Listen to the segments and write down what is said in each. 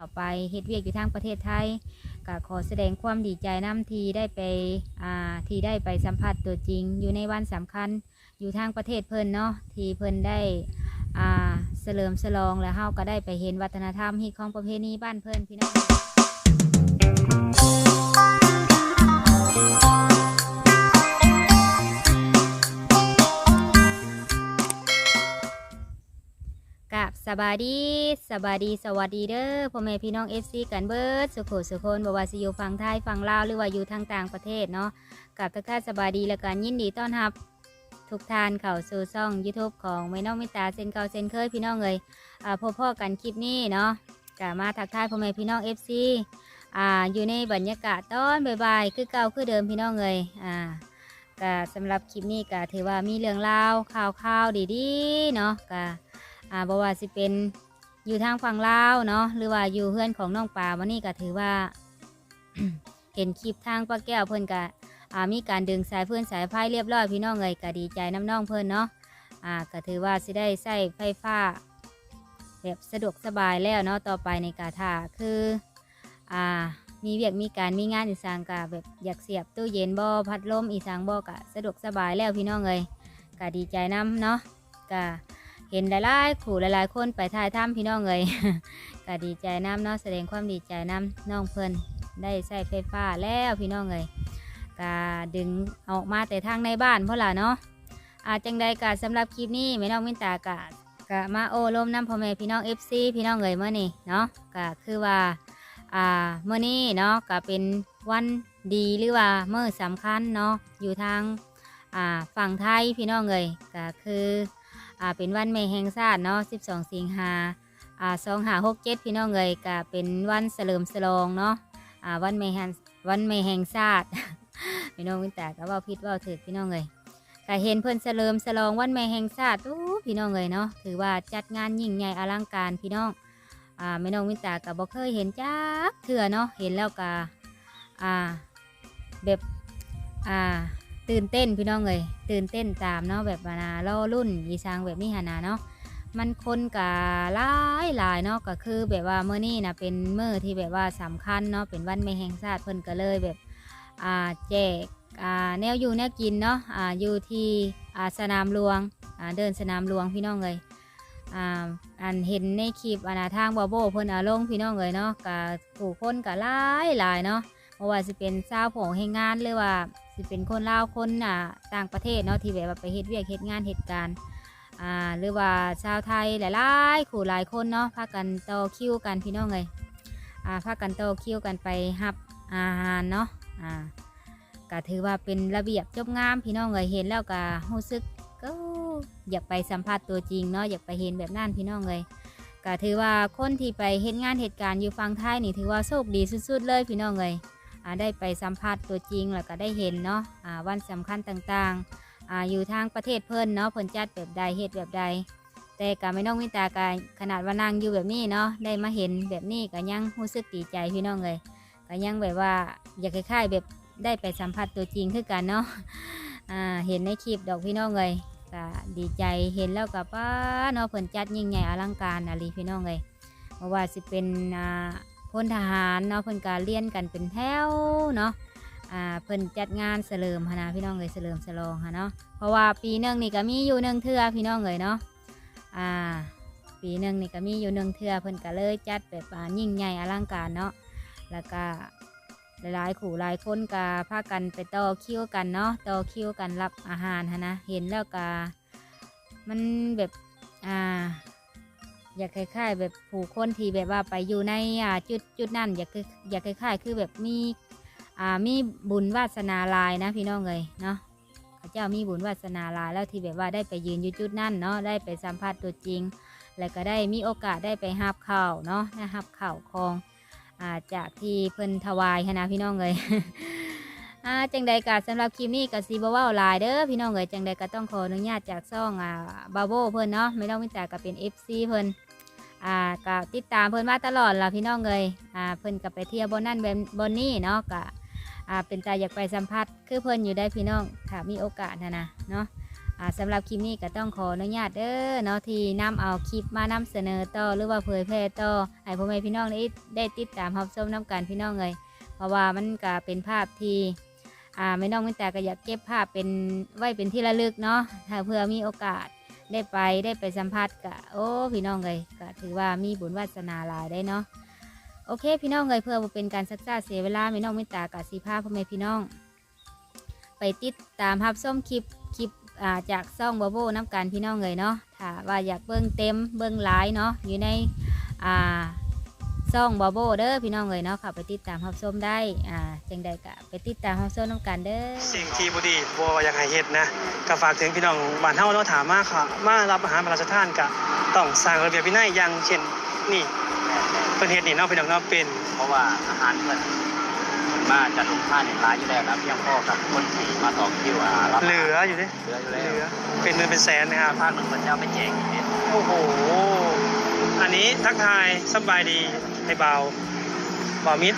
ต่อไปเฮ็ดเวียกอยู่ทางประเทศไทยก็ขอแสดงความดีใจน้ำทีได้ไปอ่าที่ได้ไปสัมผัสตัวจริง อยู่ในวันสำคัญอยู่ทางประเทศเพิ่นเนาะที่เพิ่นได้อ่าเสลิมสลองและเฮาก็ได้ไปเห็นวัฒนธรรมฮีตของประเพณีบ้านเพิ่นพี่น้อง สบายดีสบายดีสวัสดีเด้อพ่อแม่พี่น้องเอฟซีกันเบิร์ดสุขสุขคนบวาสิอยู่ฝั่งไทยฝั่งลาวหรือว่าอยู่ทางต่างประเทศเนาะกับทักทายสบายดีและกันยินดีต้อนรับ ทุกท่านเข้าสู่ช่อง YouTube ของแม่น้องมิตาเซนเก่าเซนเคยพี่น้องเลยอ่าพบพ่อกันคลิปนี้เนาะกมาทักทายพ่อแม่พี่น้องเอฟซีอ่าอยู่ในบรรยากาศตอนบ่ายๆคือเก่าคือเดิมพี่น้องเลยอ่าก็สำหรับคลิปนี้ก็ถือว่ามีเรื่องราวข่าวๆดีๆเนาะก็ อ่าบว่าสิเป็นอยู่ทางฝั่งลาวเนาะหรือว่าอยู่เพื่อนของน้องปลาวันนี้ก็ถือว่า เห็นคลิปทางป้าแก้วเพื่อนก็อ่ามีการดึงสายเพื่อนสายไฟเรียบร้อยพี่น้องเลยก็ดีใจน้ำน้องเพื่อนเนาะอ่าก็ถือว่าสิได้ใส่ไฟฟ้า แบบสะดวกสบายแล้วเนาะต่อไปในกาถาคืออ่ามีเวียกมีการมีงานอีสานกะแบบอยากเสียบตู้เย็นบ่อพัดลมอีสานบ่อกะสะดวกสบายแล้วพี่น้องเลยก็ดีใจน้ำเนาะก็ เห็นหลายๆขู่หลายๆคนไปถ่ายถ้ำพี่น้องเลยก็ดีใจน้ำเนาะแสดงความดีใจน้ำน้องเพิ่นได้ใช้ไฟฟ้าแล้วพี่น้องเลยก็ดึงออกมาแต่ทางในบ้านเพราะล่ะเนาะอาจังใดกะสำหรับคลิปนี้แม่น้องมินตากะกะมาโอ้ลมน้ำพ่อแม่พี่น้อง FC พี่น้องเลยเมื่อนี้เนาะก็คือว่าอ่าเมื่อนี้เนาะก็เป็นวันดีหรือว่าเมื่อสำคัญเนาะอยู่ทางอ่าฝั่งไทยพี่น้องเลยก็คือ อ่าเป็นวันแม่แห่งชาติเนาะ12 สิงหาอ่า2 5 6 7 พี่น้องเอยก็เป็นวันเฉลิมฉลองเนาะอ่าวันแม่แห่งวันแม่แห่งชาติพี่น้องวินแต่ก็ว่าผิดว่าถือพี่น้องเอยก็เห็นเพิ่นเฉลิมฉลองวันแม่แห่งชาติอู้พี่น้องเอยเนาะถือว่าจัดงานยิ่งใหญ่อลังการพี่น้องอ่าแม่น้องวินตาก็บ่เคยเห็นจักเถื่อเนาะเห็นแล้วก็อ่าแบบอ่า ตื่นเต้นพี่น้องเลยตื่นเต้นตามเนาะแบบว่านาล่อรุ่นอีสางแบบนี้หานาเนาะมันคนกะหลายหลายเนาะก็คือแบบว่าเมื่อนี้นะเป็นเมื่อที่แบบว่าสำคัญเนาะเป็นวันแม่แห่งชาติเพิ่นก็เลยแบบอ่าแจกอ่าแนวอยู่แนวกินเนาะอ่าอยู่ที่อ่าสนามหลวงอ่าเดินสนามหลวงพี่น้องเลยอ่าอันเห็นในคลิปอนาทางบอโบเพิ่นอาลงพี่น้องเลยเนาะกับผู้คนกะหลายหลายเนาะเพราะว่าสิเป็นสาผงให้งานหรือว่า สิเป็นคนลาวคนอ่าต่างประเทศเนาะที่แบบว่าไปเฮ็ดเวียกเฮ็ดงานเหตุการณ์อ่าหรือว่าชาวไทยหลายๆขู่หลายคนเนาะพากันต่อคิวกันพี่น้องเลยอ่าพากันต่อคิวกันไปรับอาหารเนาะอ่าก็ถือว่าเป็นระเบียบจบงามพี่น้องเลยเห็นแล้วก็รู้สึกก็อยากไปสัมผัสตัวจริงเนาะอยากไปเห็นแบบนั้นพี่น้องเลยก็ถือว่าคนที่ไปเฮ็ดงานเหตุการณ์อยู่ฝั่งไทยนี่ถือว่าโชคดีสุดๆเลยพี่น้องเลย ได้ไปสัมผัสตัวจริงแล้วก็ได้เห็นเนาะวันสำคัญต่างๆออยู่ทางประเทศเพิ่นเนาะเพิ่นจัดแบบใดเฮ็ดแบบใด แต่ก็ไม่น้องมิตากายขนาดว่านั่งอยู่แบบนี้เนาะได้มาเห็นแบบนี้ก็ยังรู้สึกดีใจพี่น้องเลยก็ยังแบบว่าอยากคล้ายๆแบบได้ไปสัมผัสตัวจริงคือกันเนาะเห็นในคลิปดอกพี่น้องเลยก็ดีใจเห็นแล้วกับป้าเนาะเพิ่นจัดยิ่งใหญ่อลังการอะไรพี่น้องเลยเพราะว่าสิเป็นอ่า พลทหารเนาะเพิ่นการเรียนกันเป็นแถวเนาะอ่าเพิ่นจัดงานเสลิมหนนะพี่น้องเลยเสลิมฉลองหะเนาะเพราะว่าปีหนึ่งนี่ก็มีอยู่หนึ่งเทื่อพี่น้องเลยเนาะอ่าปีหนึ่งนี่ก็มีอยู่หนึ่งเทื่อเพิ่นก็เลยจัดแบบอ่ายิ่งใหญ่อลังการเนาะแล้วก็หลายๆขู่หลายคนก็พากันไปต่อคิวกันเนาะต่อคิวกันรับอาหารหะนะเห็นแล้วก็มันแบบอ่า อยากคล้ายๆ แบบผู้คนที่แบบว่าไปอยู่ในอ่าจุดจุดนั่นอยากคืออยากคล้ายๆ คือแบบมีอ่ามีบุญวาสนาลายนะพี่น้องเลยเนาะพระเจ้ามีบุญวาสนาลายแล้วที่แบบว่าได้ไปยืนอยู่จุดนั่นเนาะได้ไปสัมผัสตัวจริง แล้วก็ได้มีโอกาสได้ไปหับเข่าเนาะนะหับเข่าวของอ่าจากที่เพิ่นถวายขนะพี่น้องเลยอ่าจังใดกาสำหรับคลิปนี้กับซีบเว่าลายเด้อพี่น้องเอ๋ยจังใดก็ต้องขออนุญาตจากซ่องอ่าบาโบเพิ่นเนาะไม่ต้องมิตาก็เป็น FC เพิ่น อ่าก็ติดตามเพิ่นมาตลอดล่ะพี่น้องเอ๋ยอ่าเพิ่นก็ไปเที่ยวบนนั่นบบบนนี่เนาะก็อ่าเป็นตาอยากไปสัมผัสคือเพิ่นอยู่ได้พี่น้องถ้ามีโอกาสนะนะเนาะอ่าสำหรับคลิปนี้ก็ต้องขออนุญาตเด้อเนาะที่นำเอาคลิปมานำเสนอต่อหรือว่าเผยแพร่ต่อให้พ่อแม่พี่น้องได้ได้ติดตามรับชมน้กันพี่น้องเลยเพราะว่ามันก็เป็นภาพที่อ่าไม่น้องไม่แต่ก็อยากเก็บภาพเป็นไว้เป็นที่ระลึกเนาะถ้าเพื่อมีโอกาส ได้ไปได้ไปสัมผัสกะโอ้พี่น้องเลยก็ถือว่ามีบุญวาสนาหลายได้เนาะโอเค พี่น้องเลยเพื่อเป็นการซักซ่าเสียเวลาไม่น้องไม่ตากะสีผ้าพ่อแม่พี่น้อง ไปติดตามรับส้มคลิปคลิปอ่าจากซ่องบาโบน้ำการพี่น้องเลยเนาะถ้าว่าอยากเบิ้งเต็มเบิ้งหลายเนาะอยู่ในอ่า ซ่องบ u โบเด้อพี่น้องเลยเนาะค่ะไปติดตามรับส้มได้อ่าจังใดกะไปติดตามรับส้มน้ำกันเด้อสิ่งที่บุดีบัวอยากให้เฮ็ดนะก็ฝากถึงพี่น้องบ้านเฮาเนาะถามมาค่ะ มารับอาหารพระราชทานก็ต้องสร้างระเบียบวินัยอย่างเช่นนี่เพิ่นเฮ็ดนี่เนาะพี่น้องเนาะเป็น เพราะว่าอาหารเพิ่นมาจัดลงท่าในร้านอยู่แล้วนะเพียงพอกับคนที่มาต่อคิวอ่ารับเหลืออยู่เด้เหลืออยู่เหแล้วลือเป็นหมื่นเป็นแสนนะครับภาคหนึ่งมันจะเอาไปแจกอีกนิดโอ้โหอันนี้ทักทายสบายดี ให้เบาเบามิด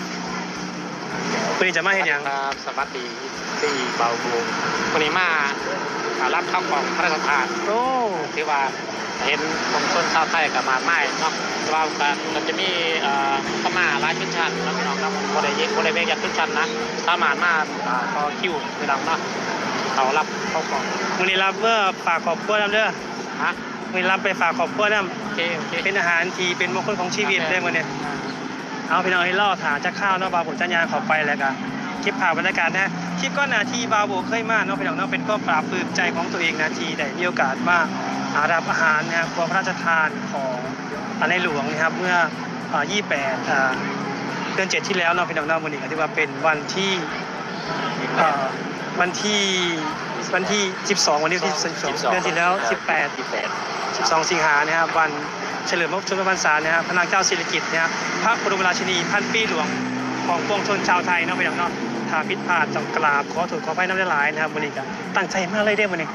วันนี้จะมาเห็นอย่างครับสวัสดีที่เบาบูวันนี้มาอ่ารับข้าวของพระราชทานโอ้ที่ว่าเห็นของคนชาวไทยกับมาไม่เนาะแต่ว่าการมันจะมีเอ่อพม่าหลายชนชั้นแล้วพี่น้องครับบริเวณบริเวณอยากชนชั้นนะสามารถมาอ่าต่อคิวพี่น้องเนาะเขารับข้าวของวันนี้รับเมื่อฝากขอบครัวนํเด้อฮะวันนี้รับไปฝากขอบครัวนํโอ เคโอเคเป็นอาหารที่เป็นมงคลของชีวิตได้มื้อนี้เอาพี่น้องให้ล่อถาจะข้าวเนาะบาโบจัญญาขอไปแล้วกันคลิปผ่าบรรยากาศนะคลิปก้อนหนาทีบาโบเคยมาเนาะพี่น้องเนาะเป็นก็ปราบปลื้มใจของตัวเองนะทีได้มีโอกาสมาหารับอาหารนะครับครัวพระราชทานของอ่าในหลวงนะครับเมื่ออ่า28อ่าเดือนเจ็ดที่แล้วเนาะพี่น้องเนาะวันนี้ก็ถือว่าเป็นวันที่อ่าวันที่วันที่ 12 วันนี้ที่12 เดือนที่แล้ว 18ที่แปด 12 สิงหานะครับวันเฉลิมพระชนมพรรษานะครับพระนางเจ้าสิริกิติ์นะครับพระบรมราชินีพันปีหลวงของปวงชนชาวไทยเนาะพี่น้องเนาะถ้าผิดพลาดต้องกราบขอโทษขออภัยน้ำได้หลายนะครับวันนี้ก็ตั้งใจมากเลยเด้อวันนี้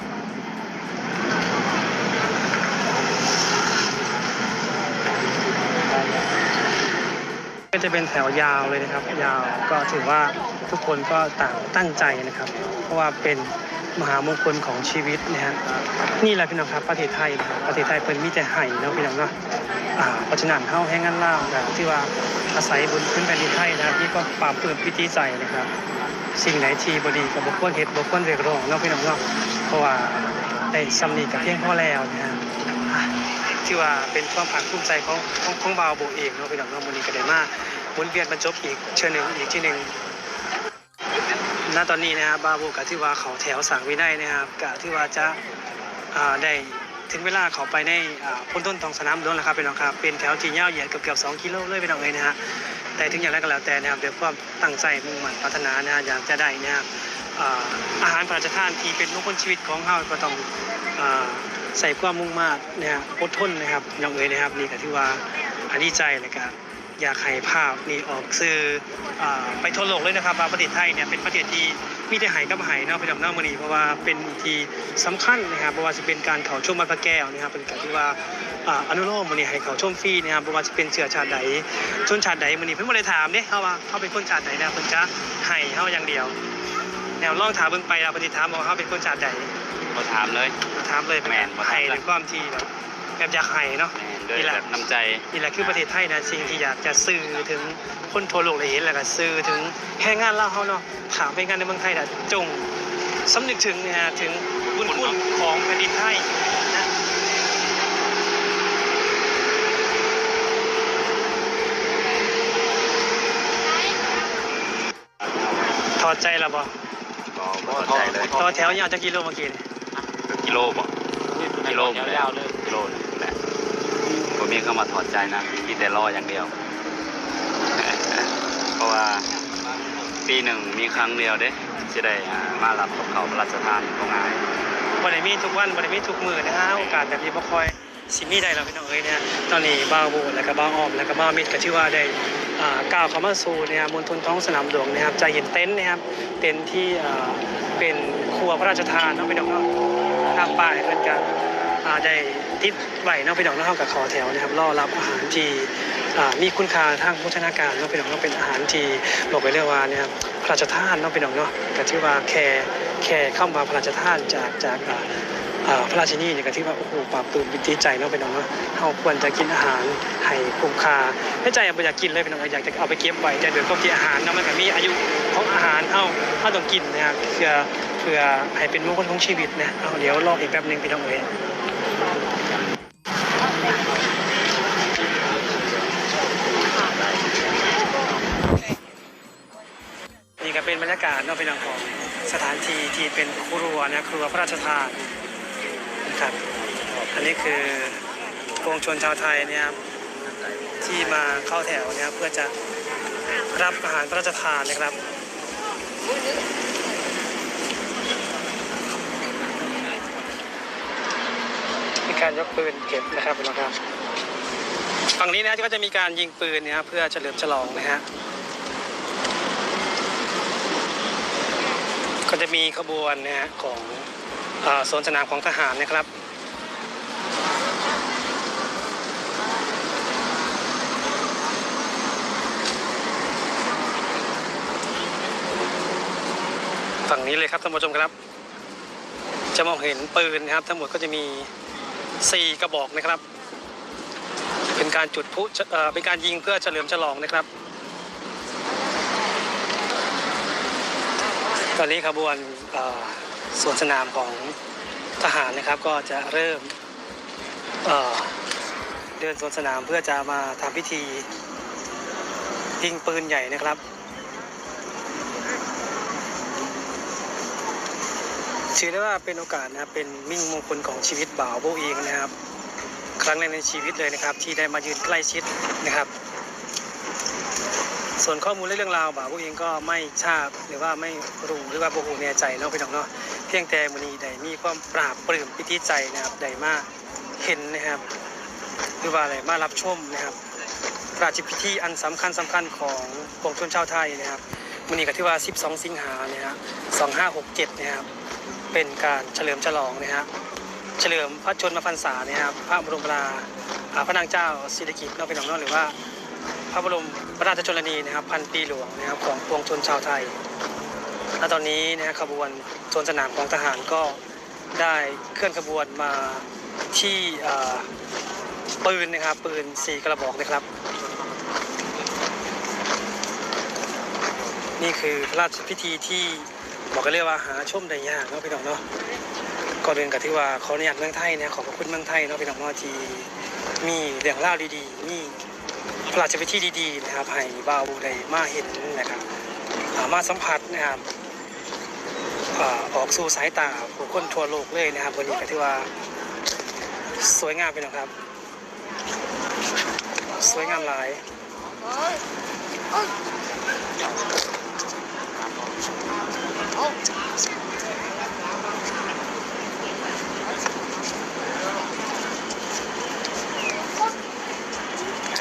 ก็จะเป็นแถวยาวเลยนะครับ ยาวก็ถือว่าทุกคนก็ต่างตั้งใจนะครับ เพราะว่าเป็น มหามงคลของชีวิตนะฮะนี่แหละพี่น้องครับประเทศไทยนะครับประเทศไทยเป็นมีแต่ไห่เนาะพี่น้องเนาะอ่าเพราะฉะนั้นเฮาแห้งงันล่าวนะที่ว่าอาศัยบนพื้นแผ่นดินไทยนะครับนี่ก็ปราบปลื้มพิธีใจนะครับ สิ่งไหนที่บดีกับบควรเฮ็ดบควรเรียกร้องเนาะพี่น้องเนาะเพราะว่าได้สำนีกับเพียงพ่อแล้วนะฮะอะที่ว่าเป็นความภาคภูมิใจของของของบ่าวโบเองเนาะพี่น้องเนาะวันนี้ก็ได้มาหมุนเวียนบรรจบอีกเชิญหนึ่งอีกที่หนึ่ง ณตอนนี้นะครับบาโบกะที่ว่าเขาแถวสั่งวินัยนะครับกะที่ว่าจะได้ถึงเวลาเขาไปในอ่าพ้นต้นทองสนามหลวงแล้วครับเป็นน้องครับเป็นแถวที่ยาวเหยียดเกือบเกือบสองกิโลเลยเป็นน้องเลยนะฮะแต่ถึงอย่างไรก็แล้วแต่นะครับเดี๋ยวความตั้งใจมุ่งมั่นพัฒนานะฮะอยากจะได้นะครับอาหารพระราชทานที่เป็นมงคลชีวิตของเราก็ต้องใส่ความมุ่งมั่นนะฮะอดทนนะครับน้องเอ๋ยนะครับนี่ก็ที่ว่าอันดีใจเลยครับ อยากให้ภาพนี้ออกสื่ออาไปทั่วโลกเลยนะครับว่าประเทศไทยเนี่ยเป็นประเทศที่มีแต่ไหกับไหเนาะพี่น้องเนาะมื้อนี้เพราะว่าเป็นที่สำคัญนะครับเพราะว่าจะเป็นการเข้าชมวัดพระแก้วนะครับเป็นการที่ว่าอ่าอนุโลมมื้อนี้ให้เขาชมฟรีนะครับเพราะว่าจะเป็นเชื้อชาติใดชนชาติใดมื้อนี้เพิ่นบ่ได้ถามเด้เฮาว่าเฮาเป็นคนชาติใดนะเพิ่นจะให้เฮาอย่างเดียว แนวลองถามเบิ่งไปแล้วเพิ่นสิถามว่าเฮาเป็นคนชาติใดเขาถามเลยถามเลยแม่นบ่ถามให้ด้วยความที่แบบแบบอยากให้เนาะแม่น ด้วยแบบน้ำใจ นี่แหละคือประเทศไทยนะสิ่งที่อยากจะสื่อถึงคนทั่วโลกเลยเห็นแล้วก็สื่อถึงแรงงานลาวเขาเนาะถามไปงานในเมืองไทยนะจงสำนึกถึงนะฮะถึงบุญคุณของแผ่นดินไทยนะถอดใจแล้วบ่ก็พอใจเลยต่อแถวยาวจะกิโลเมื่อกี้นี่กิโลบ่กิโลยาวๆเลยกิโลนึงแหละ มีเข้ามาถอดใจนะมีแต่รออย่างเดียว เพราะว่าปีหนึ่งมีครั้งเดียวเด้จะได้มารับกับเขาพระราชทานของงานบ่ไดมีทุกวันบ่ไดมีทุกมือนะฮะโอกาสแบบนี้บ่คอยสิมีได้แล้วพี่น้องเอ้ยเนี่ยตอนนี้บ้าวโบแล้วก็บ้าอ้อมแล้วก็บ้ามิดก็ชื่อว่าได้ก้าวเข้ามาสู่เนยครับมณฑลท้องสนามหลวงนะครับจะเห็นเต็นท์นะครับเต็นท์ที่เป็นครัวพระราชทานเนาะพี่น้องเนาะทางป้ายเพิ่นก็อ่าได้ ติดไว้เนาะพี่น้องเนาะเฮาก็ขอแถวนะครับรอรับอาหารที่มีคุณค่าทางโภชนาการเนาะพี่น้องเนาะเป็นอาหารที่บอกไปเรื่อว่าเนี่ยครับพระราชทานเนาะพี่น้องเนาะก็ชื่อว่าแค่แค่เข้ามาพระราชทานจากจากอ่าออ่าพระราชินีเนี่ยก็ที่ว่าโอ้โหปลาบปลื้มปิติใจเนาะพี่น้องเนาะเฮาควรจะกินอาหารให้คุ้มค่าให้ใจบ่อยากกินเลยพี่น้องอยากจะเอาไปเก็บไว้แต่โดยปกติอาหารเนาะมันก็มีอายุของอาหารเฮาเฮาต้องกินนะครับเพื่อเพื่อให้เป็นมงคลของชีวิตนะเอาเดี๋ยวรออีกแป๊บหนึงพี่น้องเอ้ย นี่ก็เป็น บรรยากาศนอกเป็นของสถานที่ที่เป็นครัวนะครัวพระราชทานนะครับอันนี้คือปวงชนชาวไทยเนี่ยที่มาเข้าแถวเนี่ยเพื่อจะรับอาหารพระราชทานนะครับมีการยกปืนเก็บนะครับพี่น้องครับฝั่งนี้นะก็จะมีการยิงปืนเนี่ยครับเพื่อเฉลิมฉลองนะฮะ ก็จะมีขบวนนะฮะของเอ่อสวนสนามของทหารนะครับฝั่งนี้เลยครับท่านผู้ชมครับ จะมองเห็นปืนนะครับ ทั้งหมดก็จะมี 4 กระบอกนะครับ เป็นการจุดพุเป็นการยิงเพื่อเฉลิมฉลองนะครับ ตอนนี้ขบวนสวนสนามของทหารนะครับก็จะเริ่มเเดินสวนสนามเพื่อจะมาทำพิธียิงปืนใหญ่นะครับถือได้ว่าเป็นโอกาสนะครับเป็นมิ่งมงคลของชีวิตบ่าวโบเองนะครับ ครั้งแรกในชีวิตเลยนะครับ ที่ได้มายืนใกล้ชิดนะครับ ส่วนข้อมูลและเรื่องราวบ่าวเองก็ไม่ทราบหรือว่าไม่รู้หรือว่าโบหูแน่ใจเนาะพี่น้องเนาะเพียงแต่มือนี้ได้มีความปราบปลื้มปิติใจนะครับได้มาเห็นนะครับหรือว่าอะไรมารับชมนะครับพระราชพิธีอันสำคัญสำคัญของปวงชนชาวไทยนะครับมือนี้ก็ที่ว่า 12 สิงหาเนี่ยฮะ2567นะครับเป็นการเฉลิมฉลองนะฮะเฉลิมพระชนมพรรษาเนี่ยครับพระบรมราอ่าพระนางเจ้าสิริกิติ์นาะพี่น้องเนาะหรือว่า พระบรมพระราชชนนีนะครับพันปีหลวงนะครับของปวงชนชาวไทย และตอนนี้นะฮะขบวนสวนสนามของทหารก็ได้เคลื่อนขบวนมาที่ปืนนะครับปืนสี่กระบอกนะครับ นี่คือพระราชพิธีที่บอกกันเรียกว่าหาชมได้ยากเนาะพี่น้องเนาะก่อนอื่นกับที่ว่าขออนุญาตเมืองไทยนะขอบพระคุณเมืองไทยเนาะพี่น้องเนาะที่มีเรื่องเล่าดีๆมีพ ระราชพิธีดีๆนะครับให้บ่าวได้มาเห็นนะครับามาสัมผัสนะครับออกสู่สายตาผู้คนทั่วโลกเลยนะครับวันนี้ก็ถือว่าสวยงามเป็นนะครับ สวยงามหลายโอ้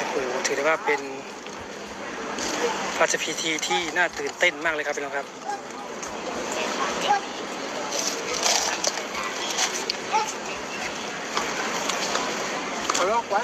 โห ถือได้ว่าเป็นพราชพิธีที่น่าตื่นเต้นมากเลยครับพี่น้องครับล็อ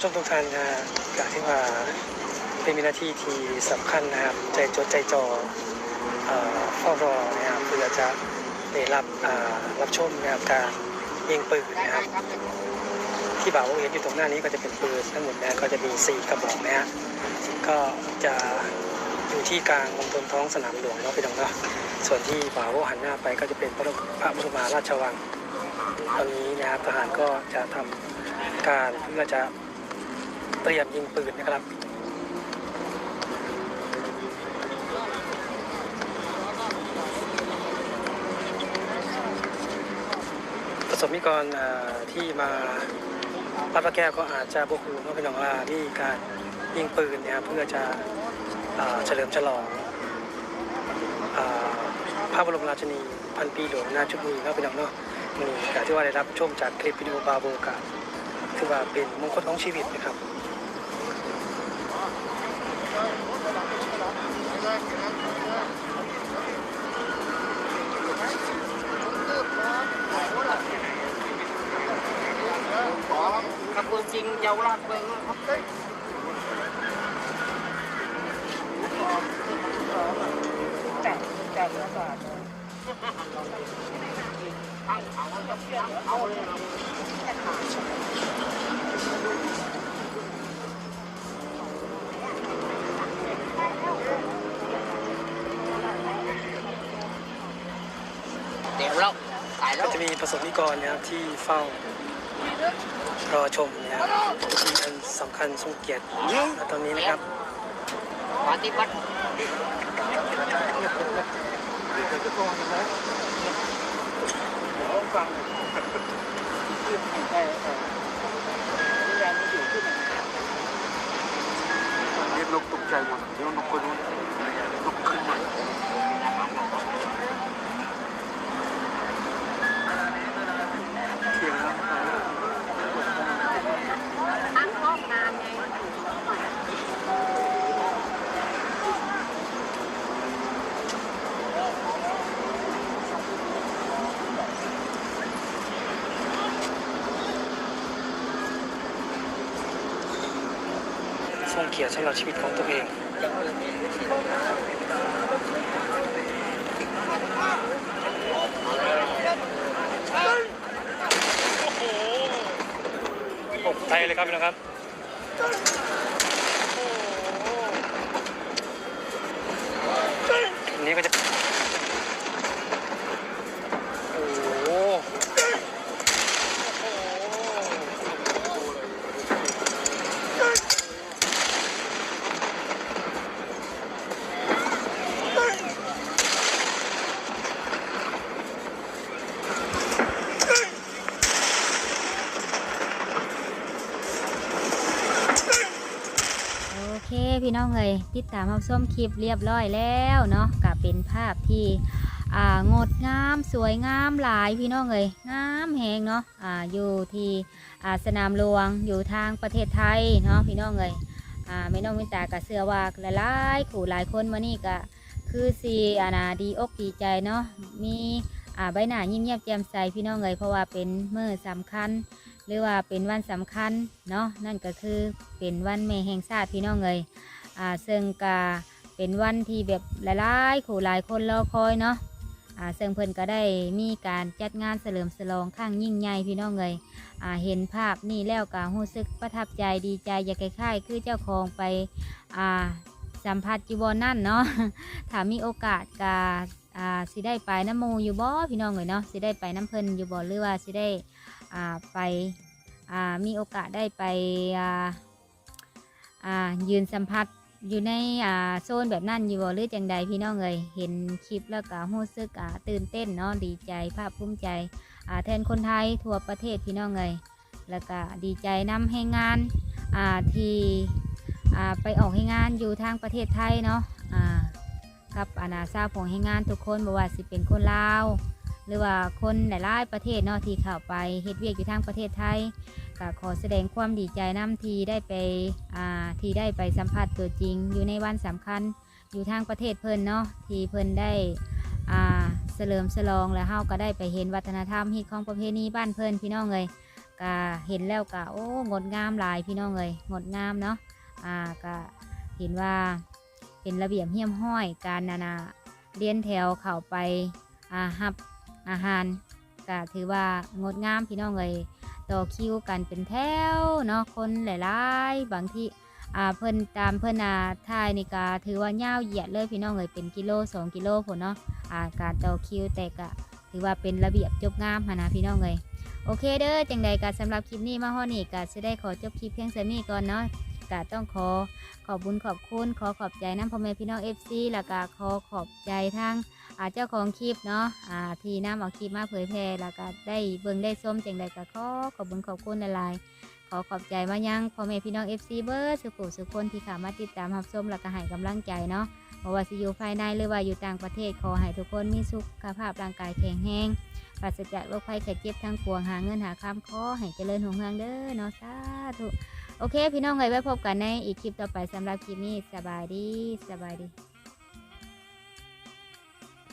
ผู้ชมทุกท่านนะอยากที่ว่าเป็นวินาทีที่สำคัญนะครับ ใจจดใจจ่อเอ่อเฝ้ารอนะครับเพื่อจะได้รับรับชมนะครับการยิงปืนนะครับ ที่บ่าวเห็นอยู่ตรงหน้านี้ก็จะเป็นปืนทั้งหมดนะก็จะมีสี่กระบอกนะฮะก็จะอยู่ที่กลางมณฑลท้องสนามหลวงเนาะพี่น้องเนาะส่วนที่บ่าวหันหน้าไปก็จะเป็นพระพระบรมราชวังตอนนี้นะครับทหารก็จะทำการเพื่อจะ เตรียมยิงปืนนะครับประสบนิกรที่มารับพระแก้วก็อาจจะบกหูว่าเป็นของว่าที่การยิงปืนเนี่ยเพื่อจะเฉลิมฉลองอ่าพระบรมราชินีพันปีหลวงนาชุดนี้เนาะเป็นของเนาะนี่ก็ที่ว่าได้รับชมจากคลิปวิดีโอบาโบกะ ถือว่าเป็นมงคลของชีวิตนะครับครับเมืองจริงเยาวราชเมืองครับาท เดี๋ยวเราตายแล้ก็วจะมีประสบนิกรนะครับที่เฝ้ารอชมนะครับที่อันสำคัญทรงเกียรติณตอนนี้นะครับ ปฏิบัติ ฟังเรียกนกตกใจหมดเดี๋ยวนกคนนู้นนกขึ้นมา เกียรติสำหรับชีวิตของตัวเองตกใจเลยครับพี่น้องครับ อันนี้ก็จะ โอ้โห โอเคพี่น้ องเลยติดตามรับชมคลิปเรียบร้อยแล้วเนาะก็เป็นภาพที่งดงามสวยงามหลายพี่น้องเลยงามแหงเนาะอ่าอยู่ที่สนามหลวงอยู่ทางประเทศไทยเนาะพี่น้องเลยอ่าไม่น้องมิตากะเสือว่าหลายๆขู่หลายคนมานี่ก็คือสีอานาดีอกดีใจเนาะมีอ่าใบหน้ายิ้มแย้มแจ่มใสพี่น้องเลยเพราะว่าเป็นมื้อสำคัญ หรือว่าเป็นวันสำคัญเนาะนั่นก็คือเป็นวันแม่แห่งชาติพี่น้องเลย อ่าซึ่งกาเป็นวันที่แบบหลายๆขู่หลายคนรอคอยเนาะอ่าซึ่งเพิ่นก็ได้มีการจัดงานเฉลิมฉลองข้างยิ่งใหญ่พี่น้องเลยอ่าเห็นภาพนี่แล้วก็รู้สึกประทับใจดีใจอยากคล้ายๆคือเจ้าของไปอ่าสัมผัสจีวรนั่นเนาะถ้ามีโอกาสกาอ่าสิได้ไปน้ำมูอยู่บ่พี่น้องเลยเนาะสิได้ไปน้ำเพิ่นอยู่บ่หรือว่าสิได้อ่าไปอ่ามีโอกาสได้ไปอ่าอ่ายืนสัมผัส อยู่ในอ่าโซนแบบนั้นอยู่บ่หรือจังใดพี่น้องเอยเห็นคลิปแล้วก็รู้สึกอ่าตื่นเต้นเนาะดีใจภาคภูมิใจอ่าแทนคนไทยทั่วประเทศพี่น้องเอยแล้วก็ดีใจนำให้งานอ่าที่อ่าไปออกให้งานอยู่ทางประเทศไทยเนาะอ่ากับอาณาซาของให้งานทุกคนบ่ว่าสิเป็นคนลาว หรือว่าคนหลายๆประเทศเนาะที่เข้าไปเฮ็ดเวียกอยู่ทางประเทศไทย ก็ขอแสดงความดีใจน้ำทีได้ไปอ่าทีได้ไปสัมผัสตัวจริง อยู่ในวันสำคัญอยู่ทางประเทศเพิ่นเนาะทีเพิ่นได้อ่าเฉลิมฉลองแล้วเฮาก็ได้ไปเห็นวัฒนธรรมฮิตของประเพณีบ้านเพิ่นพี่น้องเลยก็เห็นแล้วก็โอ้งดงามหลายพี่น้องเลยงดงามเนาะอ่าก็เห็นว่าเป็นระเบียบเหี่ยมห้อยการนานาเรียนแถวเข้าไปอ่าฮับอาหารก็ถือว่างดงามพี่น้องเลย ต่อคิวกันเป็นแถวเนาะคนหลายๆ บางที่อ่าเพิ่นตามเพิ่นอาทายนี่ก็ถือว่ายาวเหยียดเลยพี่น้องเลยเป็นกิโลสองกิโลผลเนาะอ่าการต่อคิวแต่ก็ถือว่าเป็นระเบียบจบงามหนนะพี่น้องเลยโอเคเด้อจังใดก็สำหรับคลิปนี้มาฮอนี่ก็จะได้ขอจบคลิปเพียงเท่านี้ก่อนเนาะก็ต้องขอขอบบุญขอบคุณ ขอขอบใจน้ำพ่อแม่พี่น้องเอฟซีแล้วก็ขอขอบใจทั้ง อาเจ้าของคลิปเนาะอ่าที่นำเอาคลิปมาเผยแพร่แล้วก็ได้เบิ่งได้ส้มจังใดก็ขอขอบบุญขอบคุณหลายๆขอขอบใจมายังพ่อแม่พี่น้องเอฟซีเบิร์ดสุขุสุคนที่เข้ามาติดตามรับชมแล้วก็ให้กำลังใจเนาะเพราะว่าสิอยู่ภายในหรือว่าอยู่ต่างประเทศขอให้ทุกคนมีสุขภาพร่างกายแข็งแรงปราศจากโรคภัยไข้เจ็บทั้งปวงหาเงินหาคำขอให้เจริญหงเฮืองเด้อเนาะสาธุโอเค พี่น้องเอ้ยไว้พบกันในอีกคลิปต่อไปสำหรับคลิปนี้สบายดีสบายดี